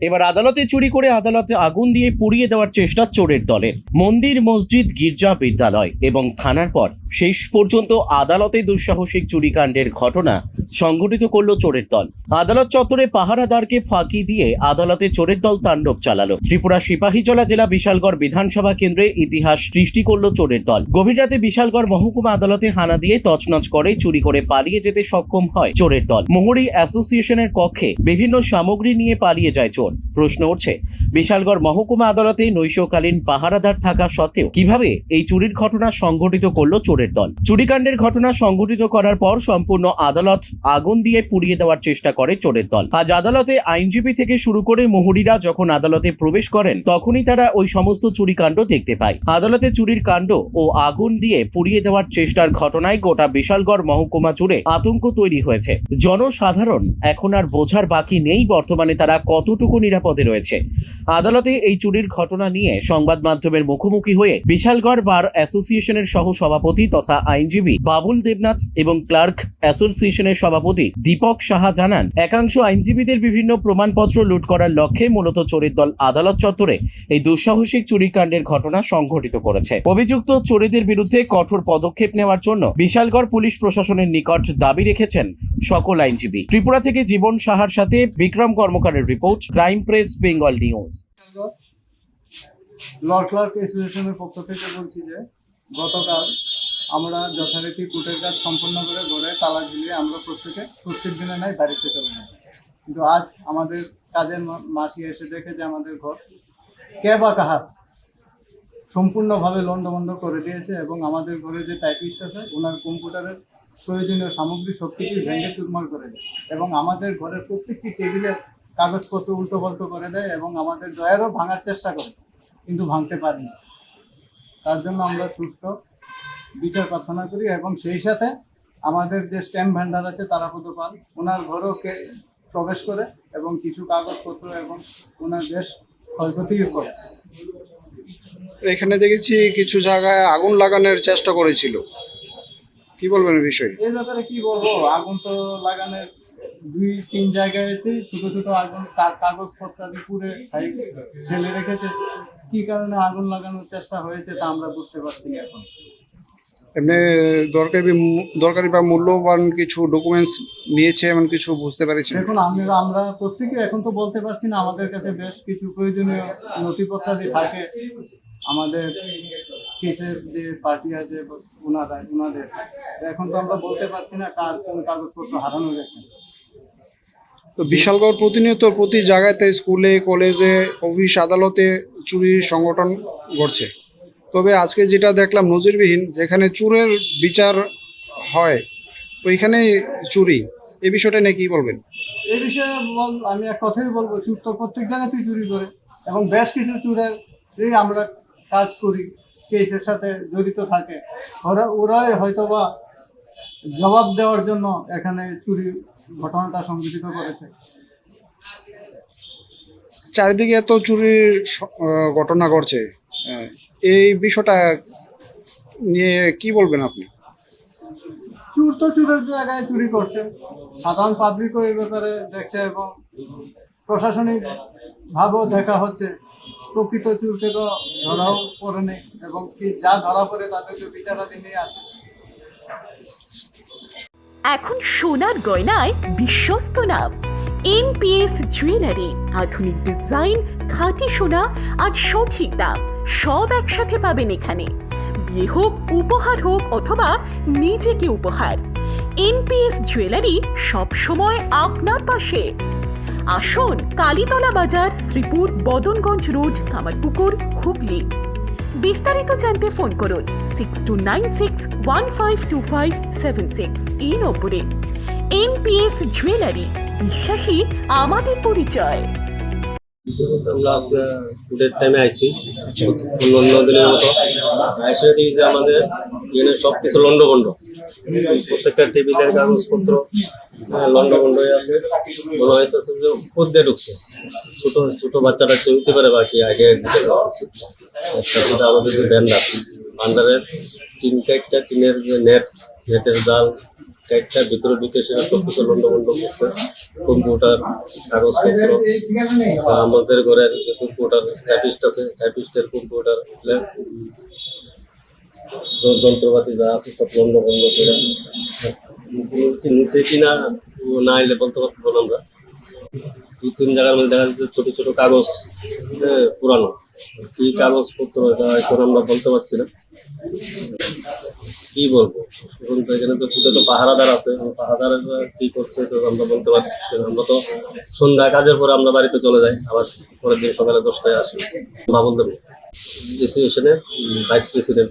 এবার আদালতে চুরি করে আদালতে আগুন দিয়ে পুড়িয়ে দেওয়ার চেষ্টা চোরের দলের মন্দির, মসজিদ, গির্জা, বিদ্যালয় এবং থানার পর শেষ পর্যন্ত আদালতে দুঃসাহসিক চুরিকাণ্ডের ঘটনা সংঘটিত করল চোরের দল। আদালত চত্বরে পাহারাদারকে ফাঁকি দিয়ে আদালতে চোরের দল তাণ্ডব চালালো। ত্রিপুরা সিপাহীজলা জেলা বিশালগড় বিধানসভা কেন্দ্রে ইতিহাস সৃষ্টি করল চোরের দল। গভীর রাতে বিশালগড় মহকুমা আদালতে হানা দিয়ে তছনছ করে চুরি করে পালিয়ে যেতে সক্ষম হয় চোরের দল। মোহরি অ্যাসোসিয়েশনের কক্ষে বিভিন্ন সামগ্রী নিয়ে পালিয়ে যায় চোর। প্রশ্ন উঠছে। বিশালগড় মহকুমা আদালতে নৈশকালীন পাহারাদার থাকা সত্ত্বেও কীভাবে এই চুরির ঘটনা সংঘটিত করল চোরের দল? চুরিকাণ্ডের ঘটনা সংঘটিত করার পর সম্পূর্ণ আদালত আগুন দিয়ে পুড়িয়ে দেওয়ার চেষ্টা করে চোরের দল। আজ আদালতে আইনজীবী থেকে শুরু করে মোহরিরা যখন আদালতে প্রবেশ করেন, তখনই তারা ওই সমস্ত চুরিকাণ্ড দেখতে পায়। আদালতে চুরির কাণ্ড ও আগুন দিয়ে পুড়িয়ে দেওয়ার চেষ্টার ঘটনায় গোটা বিশালগড় মহকুমা জুড়ে আতঙ্ক তৈরি হয়েছে। জনসাধারণ এখন আর বোঝার বাকি নেই বর্তমানে তারা কতটুকু নিরাপদে রয়েছে। আদালতে এই চুরির ঘটনা নিয়ে সংবাদ মাধ্যমের মুখোমুখি হয়ে বিশালগড় বার অ্যাসোসিয়েশনের সহ সভাপতি তথা আইনজীবী বাবুল দেবনাথ এবং ক্লার্ক অ্যাসোসিয়েশনের সভাপতি দীপক সাহা জানান, একাংশ আইনজীবীদের বিভিন্ন প্রমাণপত্র লুট করার লক্ষ্যে মূলত চোরের দল আদালত চত্বরে এই দুঃসাহসিক চুরিকাণ্ডের ঘটনা সংঘটিত করেছে। অভিযুক্ত চোরেদের বিরুদ্ধে কঠোর পদক্ষেপ নেওয়ার জন্য বিশালগড় পুলিশ প্রশাসনের নিকট দাবি রেখেছেন সকল আইনজীবী। ত্রিপুরা থেকে জীবন সাহার সাথে Bikram কর্মকারের report, crime press, Bengal news. Law clerk অ্যাসোসিয়েশনের পক্ষ থেকে বলছি যে, গতকাল আমরা যথারীতি কুটের কাজ সম্পন্ন করে ঘরে তালা ঝুলিয়ে আমরা প্রত্যেকে প্রত্যেক দিনে নাই, বাড়িতে চলে যাই। কিন্তু আজ আমাদের কাজের মাসি এসে দেখে যে আমাদের ঘর কে বা কাহার সম্পূর্ণভাবে লন্ডভন্ড করে দিয়েছে এবং আমাদের ঘরে যে টাইপিস্ট আছে, ওনার কম্পিউটারের প্রয়োজনীয় সামগ্রী সব কিছু ভেঙে চুরমার করে দেয় এবং আমাদের ঘরের প্রত্যেকটি টেবিলের কাগজপত্র উল্টো পাল্টো করে দেয় এবং আমাদের দয়ারও ভাঙার চেষ্টা করে, কিন্তু ভাঙতে পারিনি তার জন্য আমরা সুস্থ, বিচার প্রার্থনা করি এবং সেই সাথে আমাদের যে স্ট্যাম্প ভ্যান্ডার আছে তারাপদ পাল, ওনার ঘরেও প্রবেশ করে এবং কিছু কাগজপত্র এবং ওনার বেশ ক্ষয়ক্ষতিও করে। এখানে দেখেছি কিছু জায়গায় আগুন লাগানোর চেষ্টা করেছিল। কি বলবেন বিষয়ে? এই ব্যাপারে কি বলব? আগুন তো লাগানোর দুই তিন জায়গায়তে ছোট ছোট আগুন কা- কাগজপত্র আদি পুড়ে সাইড ফেলে রেখেছে। কি কারণে আগুন লাগানোর চেষ্টা হয়েছে তা আমরা বুঝতে পারছি না এখন। এমনি দরকারি দরকারি বা মূল্যবান কিছু ডকুমেন্টস নিয়েছে এমন কিছু বুঝতে পেরেছেন? দেখুন আমরা আমরা প্রত্যেকে এখন তো বলতে পারছি না আমাদের কাছে বেশ কিছু প্রয়োজনীয় নথিপত্রাদি থাকে। আমাদের কেসের যে পার্টি আছে ওনারা ওনাদের। এখন তো আমরা বলতে পারছি না কার কোন কাগজপত্র হারানো গেছে। তো বিশালগড় প্রতিনিয়ত প্রতি জায়গাতে স্কুলে কলেজে অফিস আদালতে চুরি সংগঠন ঘটছে। তবে আজকে যেটা দেখলাম নজিরবিহীন যেখানে চুরের বিচার হয় তো এখানে চুরি। এই বিষয়টা নিয়ে কি বলবেন? এই বিষয়ে বল আমি এক কথাই বলব চুর তো প্রত্যেক জায়গাতেই চুরি করে এবং বেশ কিছু চুরের এই আমরা কাজ করি কেসের সাথে জড়িত থাকে। ওরা ওরাই হয়তোবা জবাব দেওয়ার জন্য এখানে চুরি ঘটনাটা সংঘটিত করেছে। চারিদিকে এত চুরির ঘটনা ঘটছে এই বিষয়টা নিয়ে কি বলবেন আপনি? চুর তো চুরের জায়গায় চুরি করছে। সাধারণ পাবলিকও এই ব্যাপারে দেখছে এবং প্রশাসনিক ভাবেও দেখা হচ্ছে। প্রকৃত চুরকে তো ধরাও পড়েনি এবং কি যা ধরা পড়ে তাদেরকে বিচারাধীন আসে। এখন সোনার গয়নায় বিশ্বস্ত নাম। এনপিএস জুয়েলারি আধুনিক ডিজাইন খাঁটি সোনা আর সঠিক দাম, সব একসাথে পাবেন এখানে। বিয়ে হোক, উপহার হোক অথবা নিজেকে উপহার। এনপিএস জুয়েলারি সব সময় আপনার পাশে। আসুন কালীতলা বাজার, শ্রীপুর, বদনগঞ্জ রোড, কামারপুকুর, হুগলি। বিস্তারিত জানতে ফোন করুন six two nine six one five two five seven six এই নম্বরে। এনপিএস জুয়েলারি, বিশ্বাসী, আমাদের পরিচয়। আমরা টাইমে আইছি অন্য দিনের মতো। আইসে যে আমাদের সব কিছু লন্ডভন্ড। প্রত্যেকটা টেবিলের কাগজপত্র হ্যাঁ, আছে। যে ঢুকছে। ছোট ছোট হতে পারে বাকি পারতেছে আমাদের যে চারটা টিনের যে নেট নেটের করছে। কম্পিউটার কাগজপত্র আমাদের ঘরের কম্পিউটার টাইপিস্ট আছে টাইপিস্টের কম্পিউটার যন্ত্রপাতি যা আছে সব লন্ডভন্ড করে। নিচে কিনা না এলে বলতে পারব আমরা। দু, তিন জায়গার মধ্যে দেখা যাচ্ছে ছোট ছোট কাগজ পুরানো। কি কাগজপত্র এখন আমরা বলতে পারছি না। কি বলব? এখন তো এখানে তো ফুটে তো পাহারাদার আছে। পাহারাদার কি করছে তো আমরা বলতে পারছি আমরা তো সন্ধ্যা কাজের পরে আমরা বাড়িতে চলে যাই। আবার পরের দিন সকালে দশটায় আসি। বাবুল দেব। অ্যাসোসিয়েশনের vice president